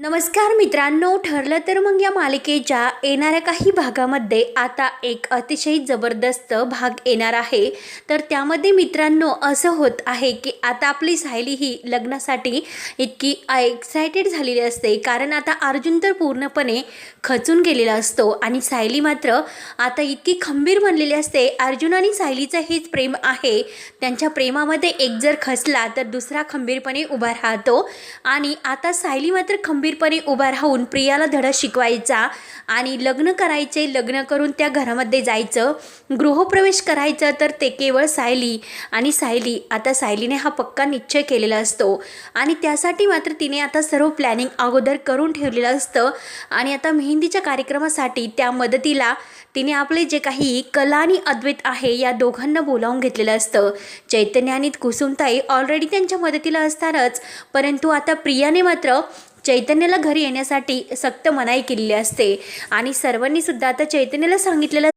नमस्कार मित्रांनो ठरलं तर मग या मालिकेच्या येणाऱ्या काही भागामध्ये आता एक अतिशय जबरदस्त भाग येणार आहे. तर त्यामध्ये मित्रांनो असं होत आहे की आता आपली सायली ही लग्नासाठी इतकी एक्सायटेड झालेली असते. कारण आता अर्जुन तर पूर्णपणे खचून गेलेला असतो आणि सायली मात्र आता इतकी खंबीर बनलेली असते. अर्जुन आणि सायलीचं हेच प्रेम आहे. त्यांच्या प्रेमामध्ये एक जर खचला तर दुसरा खंबीरपणे उभा राहतो. आणि आता सायली मात्र खंबीर खंबीरपणे उभा राहून प्रियाला धडा शिकवायचा आणि लग्न करायचे लग्न करून त्या घरामध्ये जायचं. गृहप्रवेश करायचं तर ते केवळ सायली आणि सायली. आता सायलीने हा पक्का निश्चय केलेला असतो आणि त्यासाठी मात्र तिने आता सर्व प्लॅनिंग अगोदर करून ठेवलेलं असतं. आणि आता मेहंदीच्या कार्यक्रमासाठी त्या मदतीला तिने आपले जे काही कला आणि अद्वैत आहे या दोघांना बोलावून घेतलेलं असतं. चैतन्य आणि कुसुमताई ऑलरेडी त्यांच्या मदतीला असतानाच परंतु आता प्रियाने मात्र चैतन्याला घरी येण्यासाठी सक्त मनाई केलेली असते. आणि सर्वांनी सुद्धा आता चैतन्याला सांगितलेलं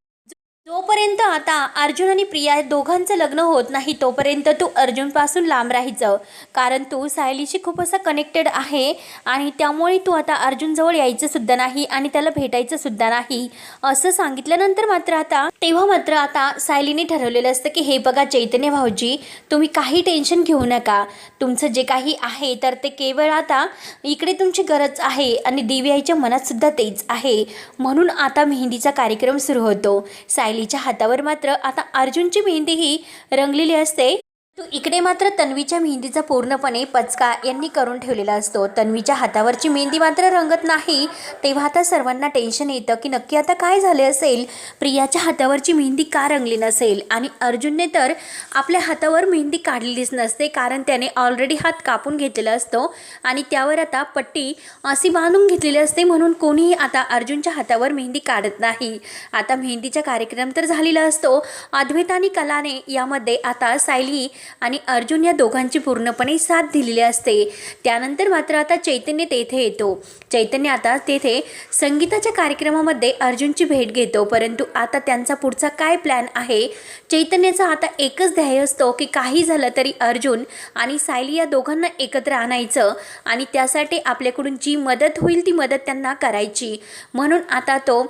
जोपर्यंत आता अर्जुन आणि प्रिया दोघांचं लग्न होत नाही तोपर्यंत तू अर्जुनपासून लांब राहायचं. कारण तू सायलीशी खूप असा कनेक्टेड आहे आणि त्यामुळे तू आता अर्जुनजवळ यायचंसुद्धा नाही आणि त्याला भेटायचंसुद्धा नाही. असं सांगितल्यानंतर मात्र आता तेव्हा मात्र आता सायलीने ठरवलेलं असतं की हे बघा चैतन्य भाऊजी तुम्ही काही टेन्शन घेऊ नका. तुमचं जे काही आहे तर ते केवळ आता इकडे तुमची गरज आहे आणि दिव्याच्या मनातसुद्धा तेच आहे. म्हणून आता मेहंदीचा कार्यक्रम सुरू होतो. सायली सायलीच्या हातावर मात्र आता अर्जुनची मेहंदीही रंगलेली असते. तू इकडे मात्र तन्वीच्या मेहंदीचा पूर्णपणे पचका यांनी करून ठेवलेला असतो. तन्वीच्या हातावरची मेहंदी मात्र रंगत नाही. तेव्हा आता सर्वांना टेन्शन येतं की नक्की आता काय झाले असेल? प्रियाच्या हातावरची मेहंदी का रंगली नसेल? आणि अर्जुनने तर आपल्या हातावर मेहंदी काढलेलीच नसते कारण त्याने ऑलरेडी हात कापून घेतलेला असतो आणि त्यावर आता पट्टी अशी बांधून घेतलेली असते म्हणून कोणीही आता अर्जुनच्या हातावर मेहंदी काढत नाही. आता मेहंदीचा कार्यक्रम तर झालेला असतो. अद्वैत आणि कलाने यामध्ये आता सायली आणि अर्जुन या दोघांची पूर्णपणे साथ दिलेली असते. त्यानंतर मात्र आता चैतन्य तेथे येतो. चैतन्य आता तेथे संगीताच्या कार्यक्रमामध्ये अर्जुनची भेट घेतो. परंतु आता त्यांचा पुढचा काय प्लॅन आहे? चैतन्याचा आता एकच ध्येय असतो की काही झालं तरी अर्जुन आणि सायली या दोघांना एकत्र आणायचं आणि त्यासाठी आपल्याकडून जी मदत होईल ती मदत त्यांना करायची. म्हणून आता तो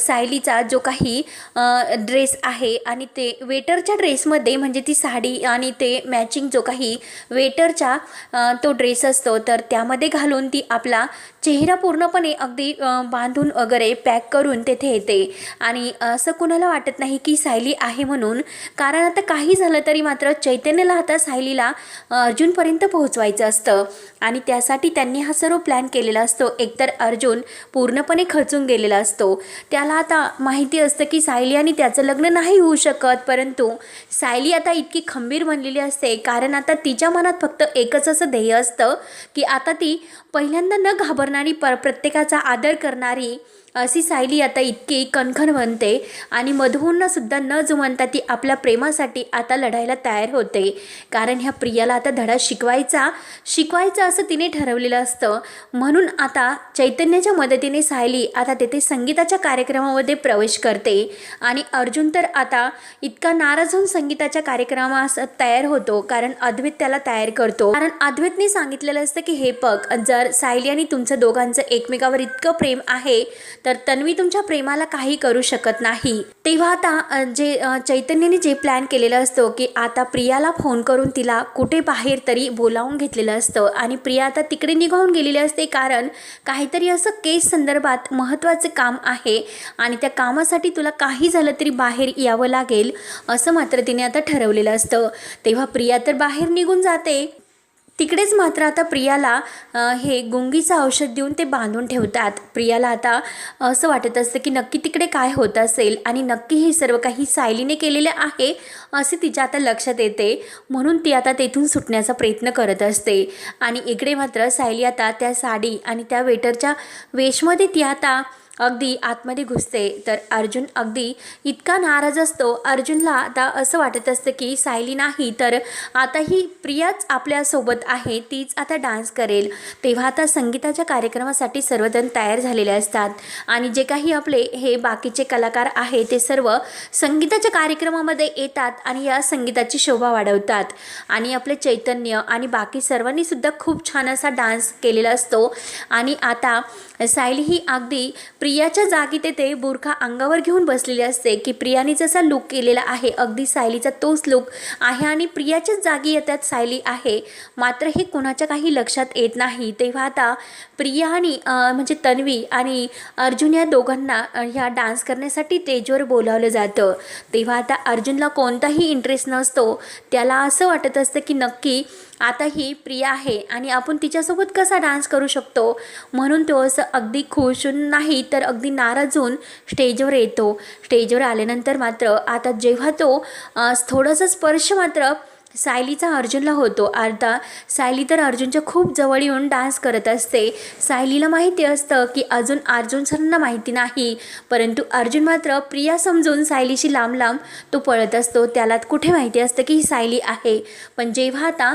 सायलीचा जो काही ड्रेस आहे आणि ते वेटरच्या ड्रेसमध्ये म्हणजे ती साडी आणि ते मॅचिंग जो काही वेटरचा तो ड्रेस असतो तर त्यामध्ये घालून ती आपला चेहरा पूर्णपणे अगदी बांधून वगैरे पॅक करून तेथे येते. आणि असं कुणाला वाटत नाही की सायली आहे म्हणून. कारण आता काही झालं तरी मात्र चैतन्यला आता सायलीला अर्जुनपर्यंत पोहोचवायचं असतं. आणि त्यासाठी त्यांनी हा सर्व प्लॅन केलेला असतो. एकतर अर्जुन पूर्णपणे खचून गेलेला असतो. त्याला आता माहिती असतं की सायली आणि त्याचं लग्न नाही होऊ शकत. परंतु सायली आता इतकी खंबीर बनलेली असते. कारण आता तिच्या मनात फक्त एकच असं ध्येय असतं की आता ती पहिल्यांदा न भावनांनी पर प्रत्येकाचा आदर करणारी अशी सायली आता इतकी कणखण बनते आणि मधुहूंना सुद्धा न जुमनता ती आपल्या प्रेमासाठी आता लढायला तयार होते. कारण ह्या प्रियाला आता धडा शिकवायचा शिकवायचा असं तिने ठरवलेलं असतं. म्हणून आता चैतन्याच्या मदतीने सायली आता तेथे संगीताच्या कार्यक्रमामध्ये प्रवेश करते. आणि अर्जुन तर आता इतका नाराज होऊन संगीताच्या कार्यक्रमास तयार होतो कारण अद्वैत त्याला तयार करतो. कारण अद्वैतने सांगितलेलं असतं की हे पग जर सायली आणि तुमचं दोघांचं एकमेकावर इतकं प्रेम आहे तर तन्वी तुमच्या प्रेमाला काही करू शकत नाही. तेव्हा आता जे चैतन्याने जे प्लॅन केलेलं असतो की आता प्रियाला फोन करून तिला कुठे बाहेर तरी बोलावून घेतलेलं असतं आणि प्रिया आता तिकडे निघावून गेलेली असते कारण काहीतरी असं केस संदर्भात महत्त्वाचं काम आहे आणि त्या कामासाठी तुला काही झालं तरी बाहेर यावं लागेल असं मात्र तिने आता ठरवलेलं असतं. तेव्हा प्रिया तर बाहेर निघून जाते. तिकडेच मात्र आता प्रियाला हे गुंगीचं औषध देऊन ते बांधून ठेवतात. प्रियाला आता असं वाटत असतं की नक्की तिकडे काय होत असेल आणि नक्की हे सर्व काही सायलीने केलेले आहे असे तिच्या आता लक्षात येते. म्हणून ती आता तेथून सुटण्याचा प्रयत्न करत असते. आणि इकडे मात्र सायली आता त्या साडी आणि त्या वेटरच्या वेशमध्ये ती आता अगदी आतमध्ये घुसते. तर अर्जुन अगदी इतका नाराज असतो. अर्जुनला आता असं वाटत असतं की सायली नाही तर आता ही प्रियाच आपल्यासोबत आहे तीच आता डान्स करेल. तेव्हा आता संगीताच्या कार्यक्रमासाठी सर्वजण तयार झालेले असतात. आणि जे काही आपले हे बाकीचे कलाकार आहे ते सर्व संगीताच्या कार्यक्रमामध्ये येतात आणि या संगीताची शोभा वाढवतात. आणि आपले चैतन्य आणि बाकी सर्वांनीसुद्धा खूप छान असा डान्स केलेला असतो. आणि आता सायली ही अगदी प्रियाच्या जागी तेथे बुरखा अंगावर घेऊन बसलेली असते की प्रियाने जसा लुक केलेला आहे अगदी सायलीचा तोच लुक आहे आणि प्रियाच्याच जागी येतात सायली आहे. मात्र हे कोणाच्या काही लक्षात येत नाही. तेव्हा आता प्रिया आणि म्हणजे तन्वी आणि अर्जुन या दोघांना ह्या डान्स करण्यासाठी स्टेजवर बोलावलं जातं. तेव्हा आता अर्जुनला कोणताही इंटरेस्ट नसतो. त्याला असं वाटत असतं की नक्की आता ही प्रिया आहे आणि आपण तिच्यासोबत कसा डान्स करू शकतो? म्हणून तो असं अगदी खुश नाही तर अगदी नाराज होऊन स्टेजवर येतो. स्टेजवर आल्यानंतर मात्र आता जेव्हा तो थोडंसं थोडासा स्पर्श मात्र सायलीचा अर्जुनला होतो. अर्धा सायली तर अर्जुनच्या खूप जवळ येऊन डान्स करत असते. सायलीला माहिती असतं की अजून अर्जुन सरांना माहिती नाही. परंतु अर्जुन मात्र प्रिया समजून सायलीशी लांब लांब तो पळत असतो. त्याला कुठे माहिती असतं की ही सायली आहे? पण जेव्हा आता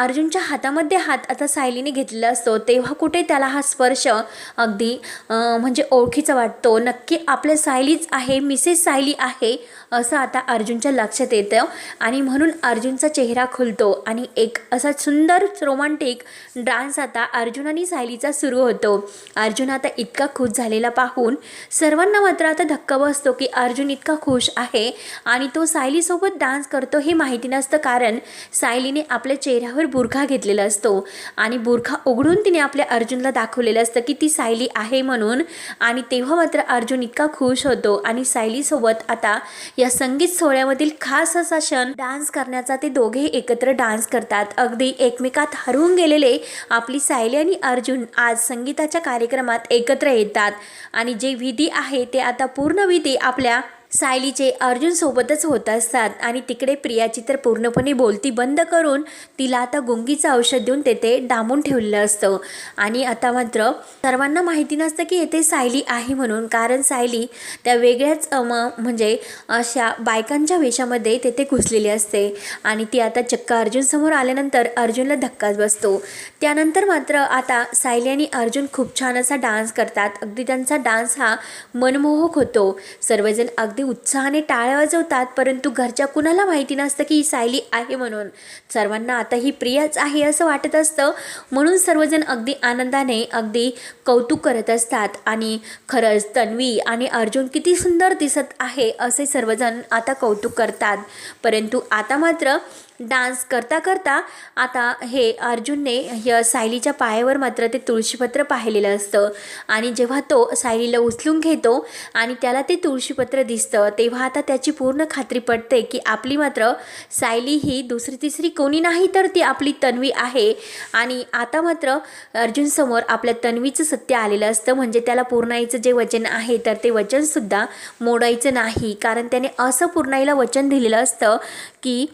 अर्जुनच्या हातामध्ये हात आता सायलीने घेतलेला असतो तेव्हा कुठे त्याला हा स्पर्श अगदी म्हणजे ओळखीचा वाटतो. नक्की आपल्या सायलीच आहे मिसेस सायली आहे असं आता अर्जुनच्या लक्षात येतं. आणि म्हणून अर्जुन अर्जुनचा चेहरा खुलतो आणि एक असा सुंदर रोमांटिक डान्स आता अर्जुन आणि सायलीचा सुरू होतो. अर्जुन आता इतका खुश झालेला पाहून सर्वांना मात्र आता धक्का बसतो की अर्जुन इतका खुश आहे आणि तो सायलीसोबत डान्स करतो हे माहिती नसतं कारण सायलीने आपल्या चेहऱ्यावर बुरखा घेतलेला असतो आणि बुरखा उघडून तिने आपल्या अर्जुनला दाखवलेलं असतं की ती सायली आहे म्हणून आणि तेव्हा मात्र अर्जुन इतका खुश होतो आणि सायलीसोबत आता या संगीत सोहळ्यामधील खास असा क्षण डान्स करण्याचा ते दोघे एकत्र डान्स करतात. अगदी एकमेकात हरवून गेलेले आपली सायली आणि अर्जुन आज संगीताच्या कार्यक्रमात एकत्र येतात. आणि जे विधी आहे ते आता पूर्ण विधी आपल्या सायलीचे अर्जुनसोबतच होत असतात. आणि तिकडे प्रियाची तर पूर्णपणे बोलती बंद करून तिला आता गुंगीचं औषध देऊन तेथे डांबून ठेवलेलं असतं. आणि आता मात्र सर्वांना माहिती नसतं की येथे सायली आहे म्हणून. कारण सायली त्या वेगळ्याच म्हणजे अशा बायकांच्या वेशामध्ये तेथे घुसलेली असते. आणि ती आता चक्क अर्जुनसमोर आल्यानंतर अर्जुनला धक्काच बसतो. त्यानंतर मात्र आता सायली आणि अर्जुन खूप छान असा डान्स करतात. अगदी त्यांचा डान्स हा मनमोहक होतो. सर्वजण अगदी उत्साहाने टाळ्या वाजवतात परंतु घरच्या कुणाला माहिती नसतं की ही सायली आहे म्हणून. सर्वांना आता ही प्रियाच आहे असं वाटत असतं. म्हणून सर्वजण अगदी आनंदाने अगदी कौतुक करत असतात. आणि खरंच तन्वी आणि अर्जुन किती सुंदर दिसत आहे असे सर्वजण आता कौतुक करतात. परंतु आता मात्र डान्स करता करता आता हे अर्जुनने ह्या सायलीच्या पायावर मात्र ते तुळशीपत्र पाहिलेलं असतं. आणि जेव्हा तो सायलीला उचलून घेतो आणि त्याला ते तुळशीपत्र दिसतं तेव्हा आता त्याची पूर्ण खात्री पडते की आपली मात्र सायली ही दुसरी तिसरी कोणी नाही तर ती आपली तन्वी आहे. आणि आता मात्र अर्जुनसमोर आपल्या तन्वीचं सत्य आलेलं असतं. म्हणजे त्याला पूर्णाईचं जे वचन आहे तर ते वचनसुद्धा मोडायचं नाही. कारण त्याने असं पूर्णाईला वचन दिलेलं असतं की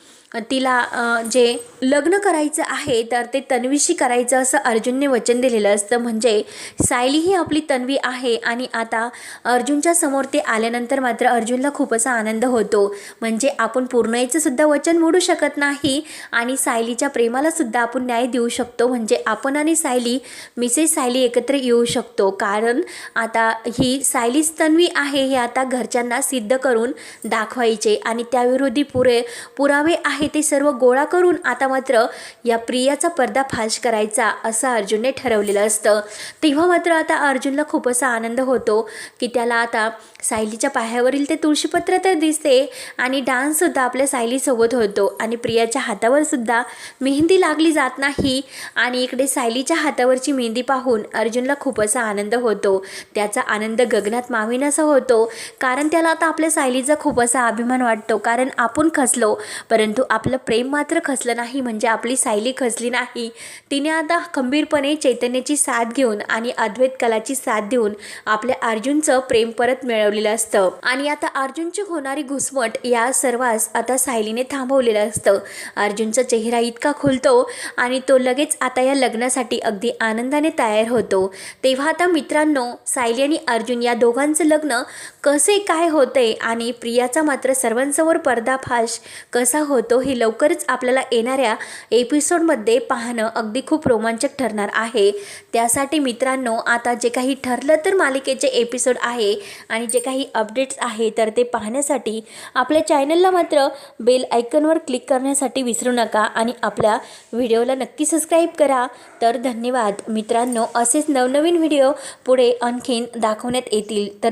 तिला जे लग्न करायचं आहे तर ते तन्वीशी करायचं असं अर्जुनने वचन दिलेलं असतं. म्हणजे सायली ही आपली तन्वी आहे आणि आता अर्जुनच्या समोर ते आल्यानंतर मात्र अर्जुनला खूप असा आनंद होतो. म्हणजे आपण पूर्णयेचंसुद्धा वचन मोडू शकत नाही आणि सायलीच्या प्रेमाला सुद्धा आपण न्याय देऊ शकतो. म्हणजे आपण आणि सायली मिसेस सायली एकत्र येऊ शकतो. कारण आता ही सायलीच तन्वी आहे हे आता घरच्यांना सिद्ध करून दाखवायचे. आणि त्याविरोधी पुरे पुरावे आहे ते सर्व गोळा करून आता मात्र या प्रियाचा पर्दाफाश करायचा असं अर्जुनने ठरवलेलं असतं. तेव्हा मात्र आता अर्जुनला खूप असा आनंद होतो की त्याला आता सायलीच्या पायावरील ते तुळशीपत्र तर दिसते आणि डान्ससुद्धा आपल्या सायलीसोबत होतो आणि प्रियाच्या हातावर सुद्धा मेहंदी लागली जात नाही आणि इकडे सायलीच्या हातावरची मेहंदी पाहून अर्जुनला खूप असा आनंद होतो. त्याचा आनंद गगनात मावेनासा होतो. कारण त्याला आता आपल्या सायलीचा खूप असा अभिमान वाटतो. कारण आपण खचलो परंतु आपलं प्रेम मात्र खचलं नाही म्हणजे आपली सायली खचली नाही. तिने आता खंबीरपणे चैतन्याची साथ घेऊन आणि अद्वैत कलाची साथ देऊन आपल्या अर्जुनचं प्रेम परत मिळवलेलं असतं. आणि आता अर्जुनची होणारी घुसमट या सर्वास आता सायलीने थांबवलेलं असतं. अर्जुनचा चेहरा इतका खुलतो आणि तो लगेच आता या लग्नासाठी अगदी आनंदाने तयार होतो. तेव्हा आता मित्रांनो सायली आणि अर्जुन या दोघांचं लग्न कसे काय होते आणि प्रियाचा मात्र सर्वांसमोर पर्दाफाश कसा होतो हे लवकरच आपल्याला येणाऱ्या एपिसोडमध्ये पाहणं अगदी खूप रोमांचक ठरणार आहे. त्यासाठी मित्रांनो आता जे काही ठरलं तर मालिकेचे एपिसोड आहे आणि जे काही अपडेट्स आहे तर ते पाहण्यासाठी आपल्या चॅनलला मात्र बेल आयकनवर क्लिक करण्यासाठी विसरू नका आणि आपल्या व्हिडिओला नक्की सबस्क्राईब करा. तर धन्यवाद. मित्रांनो असेच नवनवीन व्हिडिओ पुढे आणखीन दाखवण्यात येतील. तर